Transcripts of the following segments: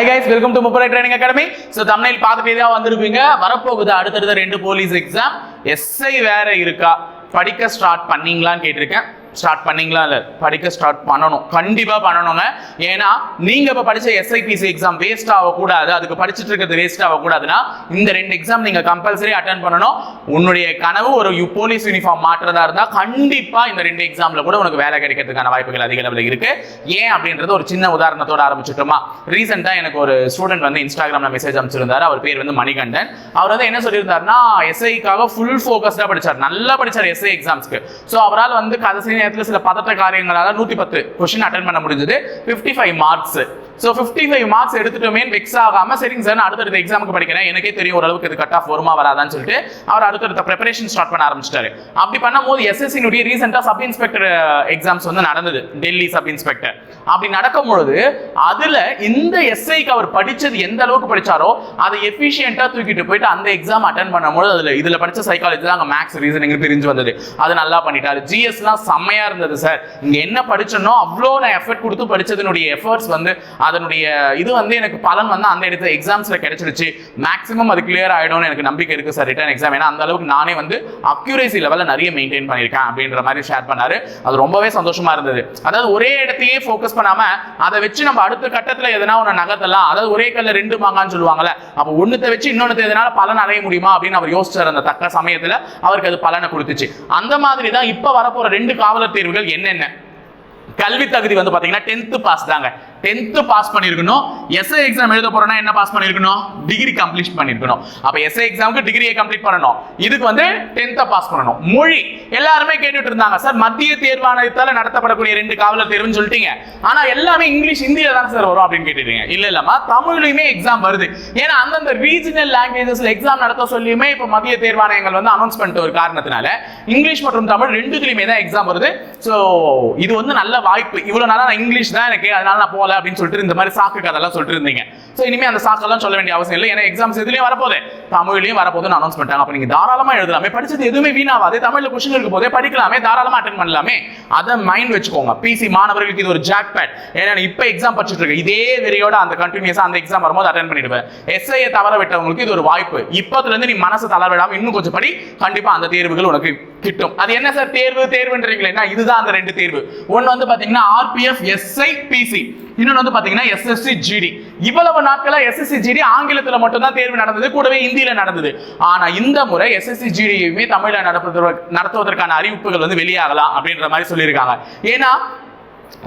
Hi guys welcome to முப்படை training academy so தமிழில் பார்த்துட்டே தான் வந்திருப்பீங்க. வரப்போகுது அடுத்தடுத்த ரெண்டு போலீஸ் எக்ஸாம் எஸ்ஐ வேற இருக்கா? படிக்க ஸ்டார்ட் பண்ணீங்களான்னு கேட்டிருக்கேன். ஸ்டார்ட் பண்ணீங்களா? இல்லை படிக்க ஸ்டார்ட் பண்ணணும். கண்டிப்பாக பண்ணணுங்க. ஏன்னா நீங்கள் இப்போ படித்த எஸ்ஐபிசி எக்ஸாம் வேஸ்ட் ஆகக்கூடாது. அதுக்கு படிச்சுட்டு இருக்கிறது வேஸ்ட் ஆகக்கூடாதுன்னா இந்த ரெண்டு எக்ஸாம் நீங்கள் கம்பல்சரி அட்டன் பண்ணணும். உன்னுடைய கனவு ஒரு போலீஸ் யூனிஃபார்ம் மாற்றுறதா இருந்தால் கண்டிப்பாக இந்த ரெண்டு எக்ஸாமில் கூட உனக்கு வேலை கிடைக்கிறதுக்கான வாய்ப்புகள் அதிக அளவில் இருக்குது ஏன் அப்படின்றது ஒரு சின்ன உதாரணத்தோட ஆரம்பிச்சிட்டோமா ரீசெண்டாக எனக்கு ஒரு ஸ்டூடெண்ட் வந்து இன்ஸ்டாகிராமில் மெசேஜ் அமைச்சிருந்தார் அவர் பேர் வந்து மணிகண்டன். அவர் வந்து என்ன சொல்லியிருந்தாருன்னா எஸ்ஐக்காக ஃபுல் ஃபோக்கஸ்டாக படித்தார் நல்லா படித்தார் எஸ்ஐ எக்ஸாம்ஸ்க்கு ஸோ அவரால் வந்து கதை நேரத்தில் சில பதட்ட காரியங்களால் நூற்றி பத்து கொஸ்டின் அட்டன் பண்ண முடிஞ்சது. Fifty five marks so fifty five marks எடுத்துட்டோமே வெக்ஸ் ஆகாம சரிங்க சார் நான் அடுத்தடுத்த எக்ஸாமுக்கு படிக்கிறேன். எனக்கே தெரியும் ஓரளவுக்கு இது கட் ஆஃப் வருமா வராதான்னு சொல்லிட்டு அவர் அடுத்தடுத்த ப்ரிப்பரேஷன் ஸ்டார்ட் பண்ண ஆரம்பிச்சிட்டாரு. அப்படி பண்ணும்போது எஸ்எஸ்சினுடைய ரீசெண்டாக சப் இன்ஸ்பெக்டர் எக்ஸாம்ஸ் வந்து நடந்தது. டெல்லி சப் இன்ஸ்பெக்டர் அப்படி நடக்கும் பொழுது அதுல இந்த எஸ்ஐக்கு அவர் படிச்சது எந்த அளவுக்கு படிச்சாரோ அதை எஃபிஷியண்டா தூக்கிட்டு போயிட்டு அந்த எக்ஸாம் அட்டன் பண்ணும்போது அதுல இதுல படிச்ச சைக்காலஜி தான் அங்கே மேக்ஸ் ரீசனிங் பிரிஞ்சு வந்தது. அது நல்லா பண்ணிட்டாரு. ஜிஎஸ்லாம் செம்மையா இருந்தது சார். இங்க என்ன படிச்சனோ அவ்வளோ நான் எஃபர்ட் கொடுத்து படிச்சதனுடைய எஃபர்ட்ஸ் வந்து அதனுடைய இது வந்து எனக்கு பலன் வந்து அந்த இடத்துல எக்ஸாம்ஸ்ல கிடைச்சிருச்சு. மேக்ஸிமம் அது கிளியர் ஆயிடும்னு எனக்கு நம்பிக்கை இருக்கு சார் ரிட்டர்ன் எக்ஸாம் ஏன்னா அந்த அளவுக்கு நானே வந்து அக்யூரேசி லெவலில் நிறைய மெயின்டைன் பண்ணியிருக்கேன் அப்படின்ற மாதிரி ஷேர் பண்ணாரு. அது ரொம்பவே சந்தோஷமா இருந்தது. அதாவது ஒரே இடத்தையே ஃபோக்கஸ் பண்ணாம அதை வச்சு நம்ம அடுத்த கட்டத்துல எதனா ஒன்று நகர்த்தலாம். அதாவது ஒரே கல்ல ரெண்டு மாங்கான்னு சொல்லுவாங்கல்ல அப்போ ஒன்றுத்தை வச்சு இன்னொன்னு எதனால பலன் அடைய முடியுமா அப்படின்னு அவர் யோசிச்சார் அந்த தக்க சமயத்துல. அவருக்கு அது பலனை கொடுத்துச்சு. அந்த மாதிரி தான் இப்ப வரப்போற ரெண்டு காவல் மாநில தேர்வுகள் என்னென்ன? கல்வி தகுதி வந்து பாத்தீங்கன்னா டென்த்து பாஸ் தாங்க. டென்த்து பாஸ் பண்ணியிருக்கணும். எஸ்ஐ எக்ஸாம் எழுத போறோம்னா என்ன பாஸ் பண்ணியிருக்கணும்? டிகிரி கம்ப்ளீட் பண்ணியிருக்கணும். அப்ப எஸ்ஐ எக்ஸாமுக்கு டிகிரியை கம்ப்ளீட் பண்ணணும். இதுக்கு வந்து டென்த்தை பாஸ் பண்ணணும். மொழி. எல்லாருமே கேட்டுட்டு இருந்தாங்க. சார் மத்திய தேர்வாணையத்தால நடத்தப்படக்கூடிய ரெண்டு காவலர் தேர்வுன்னு சொல்லிட்டீங்க. ஆனா எல்லாமே இங்கிலீஷ் ஹிந்தியில தான் சார் வரும் அப்படின்னு கேட்டுட்டீங்க. இல்ல இல்லம்மா தமிழ்லயுமே எக்ஸாம் வருது. ஏன்னா அந்தந்த ரீஜனல் லாங்குவேஜஸ்ல எக்ஸாம் நடத்த சொல்லியுமே இப்ப மத்திய தேர்வாணையங்கள் வந்து அனௌன்ஸ் பண்ணிட்டு ஒரு காரணத்தினால இங்கிலீஷ் மற்றும் தமிழ் ரெண்டுத்துலயுமே தான் எக்ஸாம் வருது. ஸோ இது வந்து நல்ல வாய்ப்பு. இவ்வளவு நாளா நான் இங்கிலீஷ் தான் எனக்கு அதனால நான் போகல. அப்படின்னு சொல்லிட்டு இந்த மாதிரி சாக்கு கதெல்லாம் சொல்லிட்டு இருந்தீங்க. ஸோ இனிமே அந்த சாக்கெல்லாம் சொல்ல வேண்டிய அவசியம் இல்லை. ஏன்னா எக்ஸாம்ஸ் எதுலயும் வரப்போகுது. தமிழ்லையும் வரப்போதுன்னு அனௌன்ஸ் பண்ணிட்டாங்க. அப்போ நீங்க தாராளமா எழுதலாமே. படிச்சது எதுவுமே வீணாவாது தமிழில் கொஷின் இருக்க போதே படிக்கலாமே. தாராளமாக அட்டன் பண்ணலாமே. அதை மைண்ட் வச்சுக்கோங்க. பிசி மாணவர்களுக்கு இது ஒரு ஜாக் பேட் ஏன்னா இப்போ எக்ஸாம் படிச்சுட்டு இருக்கேன் இதே வெறியோட அந்த கண்டினியூஸாக அந்த எக்ஸாம் வரும்போது அட்டன் பண்ணிடுவேன் எஸ்ஐயை தவற விட்டவங்களுக்கு இது ஒரு வாய்ப்பு. இப்போதுலேருந்து நீ மனசு தளர இன்னும் கொஞ்சம் படி. கண்டிப்பா அந்த தேர்வுகள் உனக்கு கிட்டும். அது என்ன சார் தேர்வு? தேர்வுன்றீங்களா. இதுதான் அந்த ரெண்டு தேர்வு. ஒன்னு வந்து பாத்தீங்கன்னா ஆர்பிஎஃப் எஸ்ஐ பிசி இன்னொன்று வந்து பாத்தீங்கன்னா எஸ்எஸ்சி ஜிடி இவ்வளவு நாட்களா எஸ்எஸ்சி ஜிடி ஆங்கிலத்துல மட்டும்தான் தேர்வு நடந்தது கூடவே இந்தியில நடந்தது. ஆனா இந்த முறை எஸ்எஸ்சி ஜிடியுமே தமிழ்ல நடப்பதற்கு நடத்துவதற்கான அறிவிப்புகள் வந்து வெளியாகலாம் அப்படின்ற மாதிரி சொல்லியிருக்காங்க. ஏன்னா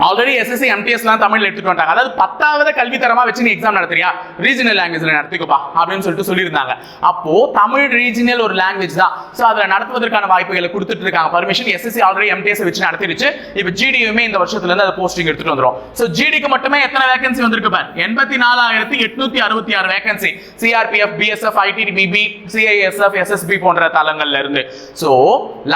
ஆல்ரெடி எஸ்எஸ்சி எம்டிஎஸ்லாம் தமிழ்ல எடுத்துட்டு வந்துட்டாங்க. அதாவது பத்தாவது கல்வி தரமா வச்சு நீ எக்ஸாம் நடத்துறியா? ரீஜனல் லாங்குவேஜ்ல நடத்திக்கோப்பா அப்படின்னு சொல்லிட்டு சொல்லியிருந்தாங்க. அப்போ தமிழ் ரீஜனல் ஒரு லாங்குவேஜ் தான். ஸோ அதில் நடத்துவதற்கான வாய்ப்புகளை கொடுத்துட்டு இருக்காங்க. பர்மிஷன் எஸ்எஸ்சி ஆல்ரெடி எம்டிஎஸ் வச்சு நடத்திடுச்சு இப்போ ஜிடியுமே இந்த வருஷத்துல இருந்து அதை போஸ்டிங் எடுத்துட்டு வந்துரும். ஸோ ஜிடிக்கு மட்டுமே எத்தனை வேகன்சி வந்திருக்கு பார்? எண்பத்தி நாலாயிரத்தி எட்நூத்தி அறுபத்தி ஆறு vacancy CRPF BSF ITBP CISF SSB போன்ற தளங்கள்ல இருந்து. ஸோ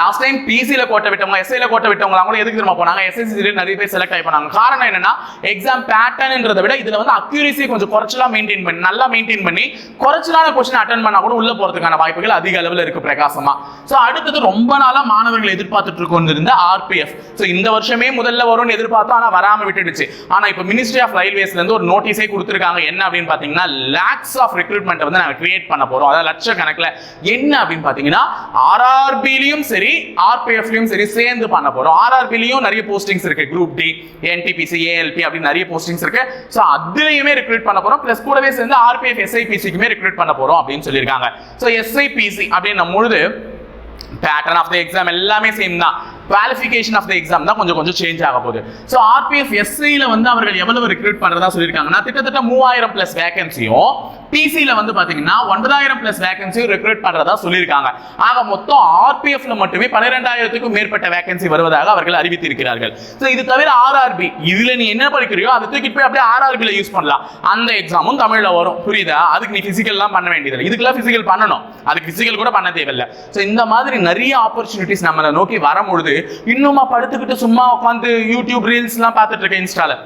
லாஸ்ட் டைம் பிசியில் கோட்டை விட்டவங்க எஸ்ஐல கோட்டை விட்டவங்க அவங்களும் எதுக்கு திரும்ப போனாங்க? எஸ்எஸ்சி நிறைய பேர் செலக்ட் ஆகி போனாங்க. காரணம் என்னன்னா எக்ஸாம் பேட்டர்ன்றதை விட இதுல வந்து அக்யூரேசி கொஞ்சம் குறைச்சலாம் மெயின்டைன் பண்ணி நல்லா மெயின்டைன் பண்ணி குறைச்சலான கொஸ்டின் அட்டன் பண்ணா கூட உள்ள போறதுக்கான வாய்ப்புகள் அதிக அளவில் இருக்கு பிரகாசமா. ஸோ அடுத்தது ரொம்ப நாளா மாணவர்கள் எதிர்பார்த்துட்டு இருக்கோம் இருந்த ஆர்பிஎஃப் ஸோ இந்த வருஷமே முதல்ல வரும்னு எதிர்பார்த்தோம் ஆனா வராம விட்டுடுச்சு. ஆனா இப்போ மினிஸ்ட்ரி ஆஃப் ரயில்வேஸ்ல இருந்து ஒரு நோட்டீஸே கொடுத்துருக்காங்க. என்ன அப்படின்னு பாத்தீங்கன்னா லேக்ஸ் ஆஃப் ரெக்ரூட்மெண்ட் வந்து நாங்கள் கிரியேட் பண்ண போறோம். அதாவது லட்சக்கணக்கில். என்ன அப்படின்னு பாத்தீங்கன்னா ஆர்ஆர்பிலையும் சரி ஆர்பிஎஃப்லையும் சரி சேர்ந்து பண்ண போறோம். ஆர்ஆர்பிலையும் நிறைய போஸ்டிங்ஸ் இருக்கு. குரூப் டி என்டிபிசி ஏஎல்பி அப்படின்னு நிறைய போஸ்டிங்ஸ் இருக்கு. ஸோ அதுலேயுமே ரெக்ரூட் பண்ண போறோம். பிளஸ் கூடவே சேர்ந்து ஆர்பிஎஃப் எஸ்ஐபிசிக்குமே ரெக்ரூட் பண்ண போறோம் அப்படின்னு சொல்லியிருக்காங்க. ஸோ எஸ்ஐபிசி அப்படின்னும் பொழுது பேட்டர்ன் ஆஃப் த எக்ஸாம் எல்லாமே சேம் தான். குவாலிஃபிகேஷன் ஆஃப் த எக்ஸாம் தான் கொஞ்சம் கொஞ்சம் சேஞ்ச் ஆக போகுது. ஸோ ஆர்பிஎஃப் எஸ்ஐயில் வந்து அவர்கள் எவ்வளவு ரெக்ரூட் பண்ணுறதா சொல்லியிருக்காங்கன்னா கிட்டத்தட்ட மூவாயிரம் பிளஸ் வேகன்சியும் பிசியில் வந்து பார்த்தீங்கன்னா ஒன்பதாயிரம் பிளஸ் வேகன்சி ரெக்ரூட் பண்ணுறதா சொல்லியிருக்காங்க. ஆக மொத்தம் ஆர்பிஎஃப்ல மட்டுமே பன்னிரெண்டாயிரத்துக்கும் மேற்பட்ட வேகன்சி வருவதாக அவர்கள் அறிவித்திருக்கிறார்கள். ஸோ இது தவிர ஆர்ஆர்பி இதில் நீ என்ன படிக்கிறியோ அதை தூக்கிட்டு போய் அப்படியே ஆர்ஆர்பியில் யூஸ் பண்ணலாம். அந்த எக்ஸாமும் தமிழில் வரும். புரியுதா? அதுக்கு நீ ஃபிசிக்கல்லாம் பண்ண வேண்டியதில்லை. இதுக்கெல்லாம் ஃபிசிக்கல் பண்ணணும். அதுக்கு ஃபிசிக்கல் கூட பண்ண தேவையில்லை. ஸோ இந்த மாதிரி நிறைய ஆப்பர்ச்சுனிட்டிஸ் நம்மளை நோக்கி வரும்பொழுது இன்னுமா படுத்துக்கிட்டு சும்மா உட்காந்து யூடியூப் ரீல்ஸ்லாம் பார்த்துட்டு இருக்கேன் இன்ஸ்டாவில்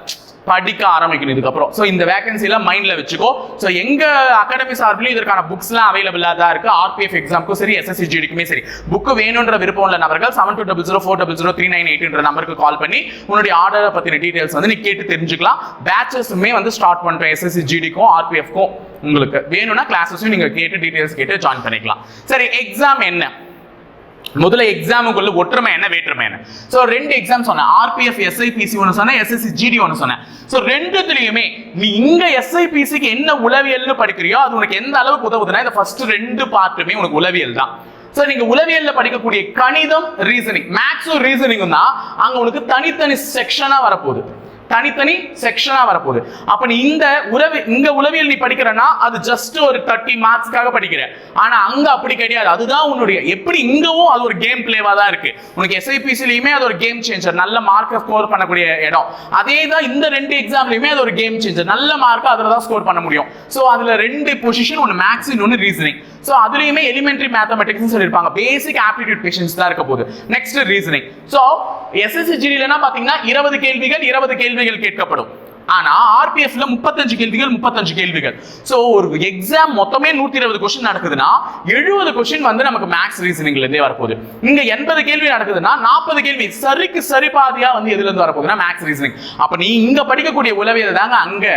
படிக்க ஆரம்பிக்கணும் இதுக்கப்புறம். ஸோ இந்த வேகன்சிலாம் மைண்டில் வச்சுக்கோ. ஸோ எங்கள் அகாடமி சார்பிலும் இதற்கான புக்ஸ்லாம் அவைலபிளாக தான் இருக்குது ஆர்பிஎஃப் எக்ஸாம்க்கும் சரி எஸ்எஸ்சி ஜிடிக்குமே சரி. புக்கு வேணுன்ற விருப்பம் உள்ள நபர்கள் seven two double zero four double zero three nine எயிட்ன்ற நம்பருக்கு கால் பண்ணி உன்னுடைய ஆர்டரை பற்றின டீட்டெயில்ஸ் வந்து நீ கேட்டு தெரிஞ்சுக்கலாம். பேச்சஸுமே வந்து ஸ்டார்ட் பண்ணுறேன் எஸ்எஸ்சி ஜிடிக்கும் ஆர்பிஎஃப்க்கும் உங்களுக்கு. வேணும்னா கிளாஸஸும் நீங்கள் கேட்டு டீட்டெயில்ஸ் கேட்டு ஜாயின் பண்ணிக்கலாம். சரி எக்ஸாம் என்ன? முதல்ல எக்ஸாமுக்குள்ள ஒற்றுமை என்ன வேற்றுமை என்ன? ஸோ ரெண்டு எக்ஸாம் சொன்னேன். ஆர்பிஎஃப் எஸ்ஐபிசி ஒன்று சொன்னேன் எஸ்எஸ்சி ஜிடி ஒன்று சொன்னேன். ஸோ ரெண்டுத்துலையுமே நீ இங்க எஸ்ஐபிசிக்கு என்ன உளவியல்னு படிக்கிறியோ அது உனக்கு எந்த அளவுக்கு உதவுதுன்னா இந்த ஃபர்ஸ்ட் ரெண்டு பார்ட்டுமே உனக்கு உளவியல் தான். ஸோ நீங்க உளவியல்ல படிக்கக்கூடிய கணிதம் ரீசனிங் மேக்ஸும் ரீசனிங்கும் தான் அங்க உனக்கு தனித்தனி செக்ஷனா வரப்போகுது. தனித்தனி செக்ஷனா வரப்போகுது. அப்ப நீ இந்த உளவி இங்க உளவியல் நீ படிக்கிறன்னா அது ஜஸ்ட் ஒரு தேர்ட்டி மார்க்ஸ்க்காக படிக்கிற. ஆனா அங்க அப்படி கிடையாது. அதுதான் உன்னுடைய எப்படி இங்கவும் அது ஒரு கேம் பிளேவா தான் இருக்கு. உனக்கு எஸ்ஐபிசிலையுமே அது ஒரு கேம் சேஞ்சர் நல்ல மார்க்கை ஸ்கோர் பண்ணக்கூடிய இடம். அதே தான் இந்த ரெண்டு எக்ஸாம்லயுமே அது ஒரு கேம் சேஞ்சர் நல்ல மார்க்கை அதுல தான் ஸ்கோர் பண்ண முடியும். ஸோ அதுல ரெண்டு பொசிஷன் ஒன்று மேக்ஸ் இன்னொன்று ரீசனிங் ஸோ அதுலேயுமே எலிமெண்ட்ரி மேத்தமெட்டிக்ஸ் சொல்லியிருப்பாங்க. பேசிக் ஆப்டிடியூட் கொஷின்ஸ் தான் இருக்க போகுது. நெக்ஸ்ட் ரீசனிங் ஸோ எஸ்எஸ்சி ஜிடிலனா இருபது கேள்விகள் இருபது கேள்விகள் கேட்கப்படும். ஆனா ஆர்பிஎஃப்ல முப்பத்தஞ்சு கேள்விகள் முப்பத்தஞ்சு கேள்விகள். ஸோ ஒரு எக்ஸாம் மொத்தமே நூத்தி இருபது கொஸ்டின் நடக்குதுன்னா எழுபது கொஸ்டின் வந்து நமக்கு மேக்ஸ் ரீசனிங்ல இருந்தே வரப்போகுது. இங்க எண்பது கேள்வி நடக்குதுன்னா நாற்பது கேள்வி சரிக்கு சரி பாதியா வந்து எதுல இருந்து வரப்போகுதுன்னா மேக்ஸ் ரீசனிங் அப்ப நீ இங்க படிக்கக்கூடிய உளவியல் தாங்க அங்க.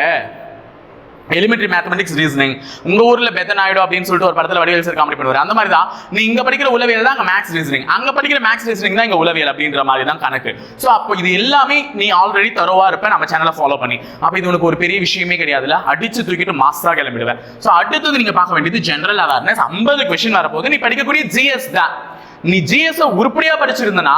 எலிமெண்ட்ரி மேத்தமெட்டிக்ஸ் ரீசனிங் உங்க ஊர்ல பெத்தனாயிடும் அப்படின்னு சொல்லிட்டு ஒரு படத்துல வடிவேல் சார் காமெடி பண்ணுவார். அந்த மாதிரி தான் நீ இங்க படிக்கிற உளவியல் தான் அங்க மேக்ஸ் ரீசனிங் அங்க படிக்கிற மேக்ஸ் ரீசனிங் தான் இங்க உளவியல் அப்படின்ற மாதிரி தான் கணக்கு. சோ அப்போ இது எல்லாமே நீ ஆல்ரெடி தரோவா இருப்ப. நம்ம சேனலை ஃபாலோ பண்ணி. அப்ப இது உனக்கு ஒரு பெரிய விஷயமே கிடையாதுல அடிச்சு தூக்கிட்டு மாஸ்டரா கிளம்பிடுவேன் சோ அடுத்தது நீங்க பார்க்க வேண்டியது ஜெனரல் அவேர்னஸ் ஐம்பது கொஸ்டின் வரப்போகுது. நீ படிக்கக்கூடிய ஜிஎஸ் தான். நீ ஜிஎஸ் உருப்படியா படிச்சிருந்தனா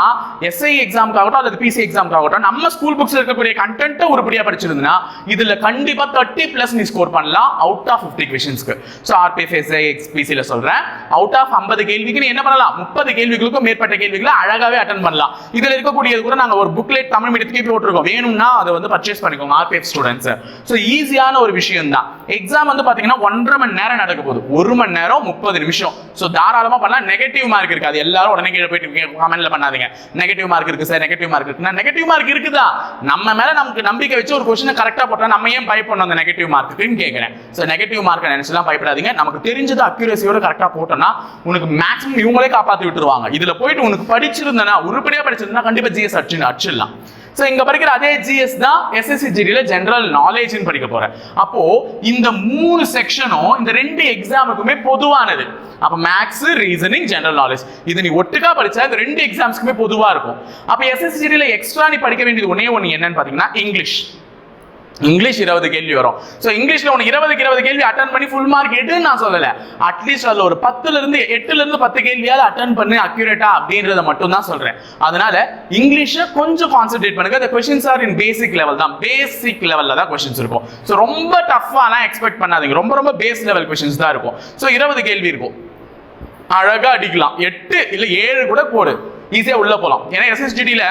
எஸ்ஐ எக்ஸாம்க்காகட்டும் அல்லது பிசி எக்ஸாம்க்காகட்டும் நம்ம ஸ்கூல் புக்ஸ்ல இருக்கக்கூடிய கண்டென்ட் உருப்படியா படிச்சிருந்தனா இதுல கண்டிப்பா தேர்ட்டி பிளஸ் நீ ஸ்கோர் பண்ணலாம் அவுட் ஆஃப் பிப்டி கொஷின்ஸ்க்கு ஸோ ஆர்பிஎஃப் எஸ்ஐ எக்ஸ்பிசியில் சொல்றேன். அவுட் ஆஃப் ஐம்பது கேள்விக்கு நீ என்ன பண்ணலாம்? முப்பது கேள்விகளுக்கும் மேற்பட்ட கேள்விகளை அழகாவே அட்டன் பண்ணலாம். இதுல இருக்கக்கூடியது கூட நாங்க ஒரு புக்லெட் தமிழ் மீடியத்துக்கு போட்டிருக்கோம். வேணும்னா அதை வந்து பர்ச்சேஸ் பண்ணிக்கோங்க ஆர்பிஎஃப் ஸ்டூடெண்ட்ஸ் ஸோ ஈஸியான ஒரு விஷயம் தான் எக்ஸாம் வந்து பாத்தீங்கன்னா ஒன்றரை மணி நேரம் நடக்க போகுது. ஒரு மணி நேரம் முப்பது நிமிஷம். ஸோ தாராளமா பண்ணலாம். நெகட்டிவ் மார்க் இருக்காது எல்லாரும் உடனே கீழே போயிட்டு கமெண்ட்ல பண்ணாதீங்க. நெகட்டிவ் மார்க் இருக்கு சார் நெகட்டிவ் மார்க் இருக்குன்னா நெகட்டிவ் மார்க் இருக்குதா? நம்ம மேல நமக்கு நம்பிக்கை வச்சு ஒரு கொஸ்டினை கரெக்டா போட்டா நம்ம ஏன் பயப்படணும் அந்த நெகட்டிவ் மார்க்குன்னு கேட்கிறேன் ஸோ நெகட்டிவ் மார்க் நினைச்சுலாம் பயப்படாதீங்க. நமக்கு தெரிஞ்சது அக்யூரசியோட கரெக்டா போட்டோம்னா உனக்கு மேக்ஸிமம் இவங்களே காப்பாத்தி விட்டுருவாங்க. இதுல போயிட்டு உனக்கு படிச்சிருந்தனா உருப்படியா படிச்சிருந்தா கண்டிப்பா ஜிஎஸ் அடிச்சு அடிச்சிடலாம். ஸோ இங்க படிக்கிற அதே ஜிஎஸ் தான் எஸ்எஸ்சி ஜிடியில் ஜென்ரல் நாலேஜ்னு படிக்க போறேன். அப்போ இந்த மூணு செக்ஷனும் இந்த ரெண்டு எக்ஸாமுக்குமே பொதுவானது. அப்ப மேக்ஸ் ரீசனிங் ஜென்ரல் நாலேஜ் இது நீ ஒட்டுக்கா படிச்சா இந்த ரெண்டு எக்ஸாம்ஸ்க்குமே பொதுவா இருக்கும். அப்ப எஸ்எஸ்சி ஜிடியில் எக்ஸ்ட்ரா நீ படிக்க வேண்டியது ஒன்னே ஒன்று என்னன்னு பாத்தீங்கன்னா இங்கிலீஷ் இங்கிலீஷ் இருபது கேள்வி வரும். ஸோ இங்கிலீஷில் உனக்கு இருபதுக்கு இருபது கேள்வி அட்டன் பண்ணி ஃபுல் மார்க் எடுன்னு நான் சொல்லலை. அட்லீஸ்ட் அதில் ஒரு பத்துலேருந்து எட்டுலேருந்து பத்து கேள்வியாவது அட்டன் பண்ணி அக்யூரேட்டா அப்படின்றத மட்டும் தான் சொல்கிறேன் அதனால இங்கிலீஷை கொஞ்சம் கான்சென்ட்ரேட் பண்ணுங்க. அந்த questions are in basic level தான். பேசிக் லெவலில் தான் கொஷின்ஸ் இருக்கும். ஸோ ரொம்ப டஃப்பாலாம் எக்ஸ்பெக்ட் பண்ணாதீங்க. ரொம்ப ரொம்ப பேஸ் லெவல் கொஷின்ஸ் தான் இருக்கும். ஸோ இருபது கேள்வி இருக்கும். அழகாக அடிக்கலாம். எட்டு இல்லை ஏழு கூட போடு. ஈஸியாக உள்ளே போகலாம் ஏன்னா எஸ்எஸ்டிடியில்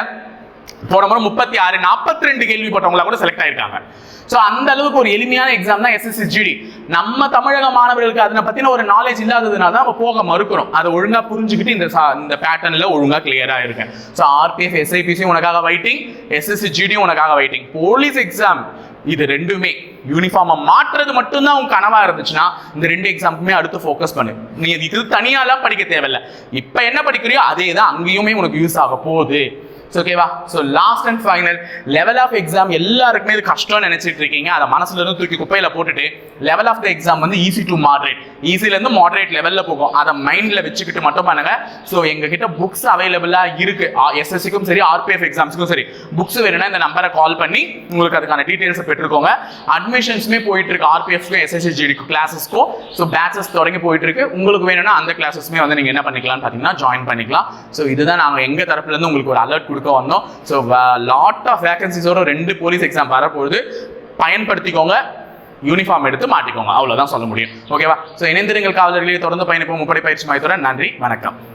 போன முறை முப்பத்தி ஆறு நாற்பத்தி ரெண்டு கேள்விப்பட்டவங்களா கூட செலக்ட் ஆயிருக்காங்க. ஸோ அந்த அளவுக்கு ஒரு எளிமையான எக்ஸாம் தான் எஸ்எஸ்சி ஜிடி நம்ம தமிழக மாணவர்களுக்கு அதனை பத்தின ஒரு நாலேஜ் இல்லாததுனால தான் நம்ம போக மறுக்கிறோம். அதை ஒழுங்கா புரிஞ்சுக்கிட்டு இந்த சா- இந்த பேட்டர்ன்ல ஒழுங்கா கிளியரா இருக்கேன். ஸோ ஆர்பிஎஃப் எஸ்ஐபிசி உனக்காக வெயிட்டிங் எஸ்எஸ்சி ஜிடியும் உனக்காக வெயிட்டிங் போலீஸ் எக்ஸாம் இது ரெண்டுமே. யூனிஃபார்மை மாற்றுறது மட்டும்தான் உன் கனவா இருந்துச்சுன்னா இந்த ரெண்டு எக்ஸாமுக்குமே அடுத்து ஃபோக்கஸ் பண்ணு. நீ இது தனியாலாம் படிக்க தேவையில்லை. இப்போ என்ன படிக்கிறியோ அதே தான் அங்கேயுமே உனக்கு யூஸ் ஆக போகுது. ஓகேவா so last and final level of exam எல்லாருக்குமே இது கஷ்டம்னு நினைச்சிட்டு இருக்கீங்க. அதை மனசுல இருந்து தூக்கி குப்பையில போட்டுட்டு லெவல் ஆஃப் த எக்ஸாம் வந்து ஈஸி டு மாடரேட் ஈஸிலேருந்து மாடரேட் லெவலில் போகும். அதை மைண்டில் வச்சுக்கிட்டு மட்டும் பண்ணுங்க. ஸோ எங்ககிட்ட புக்ஸ் அவைலபிளாக இருக்கு. எஸ்எஸ்சிக்கும் சரி ஆர்பிஎஃப் எக்ஸாம்ஸுக்கும் சரி. புக்ஸ் வேணும்னா இந்த நம்பரை கால் பண்ணி உங்களுக்கு அதுக்கான டீட்டெயில்ஸை பெற்றுக்கோங்க. அட்மிஷன்ஸுமே போயிட்டு இருக்கு. ஆர்பிஎஃப்க்கும் எஸ்எஸ்சி கிளாஸஸ்க்கும் ஸோ பேச்சஸ் தொடங்கி போயிட்டு இருக்கு. உங்களுக்கு வேணும்னா அந்த கிளாஸஸ்மே வந்து நீங்கள் என்ன பண்ணிக்கலாம்னு பார்த்தீங்கன்னா ஜாயின் பண்ணிக்கலாம். ஸோ இதுதான் நாங்கள் எங்கள் தரப்புலேருந்து உங்களுக்கு ஒரு அலர்ட் கொடுக்க வந்தோம். ஸோ லாட் ஆஃப் வேகன்சிஸோட ரெண்டு போலீஸ் எக்ஸாம் வரப்போகுது. பயன்படுத்திக்கோங்க. யூனிஃபார்ம் எடுத்து மாட்டிக்கோங்க. அவ்வளவுதான் சொல்ல முடியும். ஓகேவா ஸோ இணைந்திருங்கள் காவலர்களே. தொடர்ந்து பயணிப்போம். முப்படை பயிற்சி மையத்துடன் நன்றி. வணக்கம்.